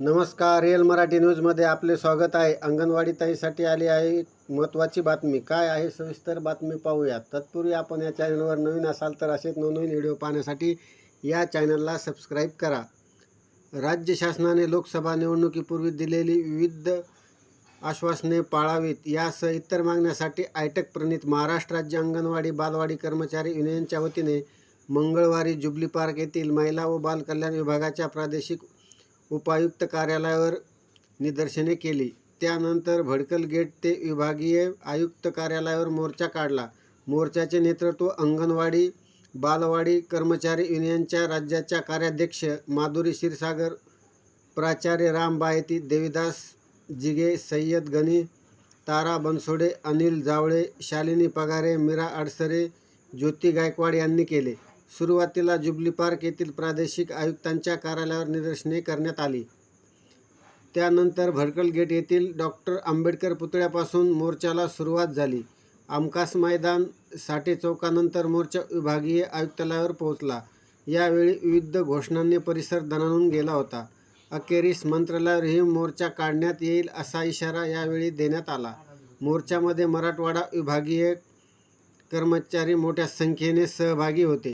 नमस्कार रिअल मराठी न्यूजमध्ये आपले स्वागत आहे. अंगणवाडी ताईसाठी आली आहे महत्त्वाची बातमी. काय आहे सविस्तर बातमी पाहूया. तत्पूर्वी आपण या चॅनलवर नवीन असाल तर असेच नवनवीन व्हिडिओ पाहण्यासाठी या चॅनलला सबस्क्राईब करा. राज्य शासनाने लोकसभा निवडणुकीपूर्वी दिलेली विविध आश्वासने पाळावीत. यासह इतर मागण्यासाठी आयटक प्रणित महाराष्ट्र राज्य अंगणवाडी बालवाडी कर्मचारी युनियनच्या वतीने मंगळवारी जुबली पार्क येथील महिला व बाल कल्याण विभागाच्या प्रादेशिक उपायुक्त कार्यालयावर निदर्शने केली. त्यानंतर भडकल गेट ते विभागीय आयुक्त कार्यालयावर मोर्चा काढला. मोर्चाचे नेतृत्व अंगणवाडी बालवाडी कर्मचारी युनियनच्या राज्याच्या कार्याध्यक्ष माधुरी क्षीरसागर प्राचार्य राम बायती देविदास जिगे सय्यद गणी तारा बनसोडे अनिल जावळे शालिनी पगारे मीरा अडसरे ज्योती गायकवाड यांनी केले. सुरुवातीला जुबली पार्क येथील प्रादेशिक आयुक्तांच्या कार्यालयावर निदर्शने करण्यात आली. त्यानंतर भडकल गेट येथील डॉक्टर आंबेडकर पुतळ्यापासून मोर्चाला सुरुवात झाली. आमकास मैदान साठे चौकानंतर मोर्चा विभागीय आयुक्तालयावर पोहोचला. यावेळी विविध घोषणांनी परिसर दणाणून गेला होता. अखेरीस मंत्रालयावरही मोर्चा काढण्यात येईल असा इशारा यावेळी देण्यात आला. मोर्चामध्ये मराठवाडा विभागीय कर्मचारी मोठ्या संख्येने सहभागी होते.